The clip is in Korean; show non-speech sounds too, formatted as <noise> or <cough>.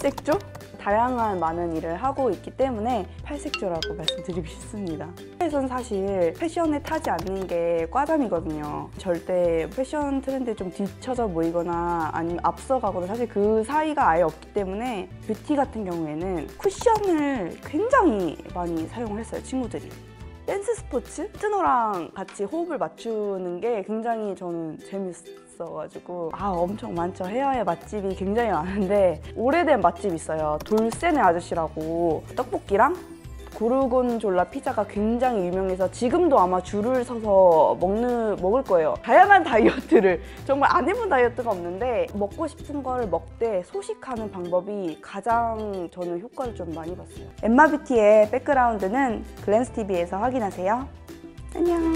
팔색조? 다양한 많은 일을 하고 있기 때문에 팔색조라고 말씀드리고 싶습니다. 에선 사실 패션에 타지 않는 게 과잠이거든요. 절대 패션 트렌드에 좀 뒤처져 보이거나 아니면 앞서가거나 사실 그 사이가 아예 없기 때문에 뷰티 같은 경우에는 쿠션을 굉장히 많이 사용을 했어요, 친구들이. 댄스 스포츠? 트너랑 같이 호흡을 맞추는 게 굉장히 저는 재밌어가지고 아 엄청 많죠. 해외 맛집이 굉장히 많은데 오래된 맛집 있어요. 돌세네 아저씨라고. 떡볶이랑 고르곤졸라 피자가 굉장히 유명해서 지금도 아마 줄을 서서 먹는, 먹을 거예요. 다양한 <laughs> 다이어트를 정말 안 해본 다이어트가 없는데 먹고 싶은 걸 먹되 소식하는 방법이 가장 저는 효과를 좀 많이 봤어요. 엠마뷰티의 백그라운드는 글랜스TV에서 확인하세요. 안녕.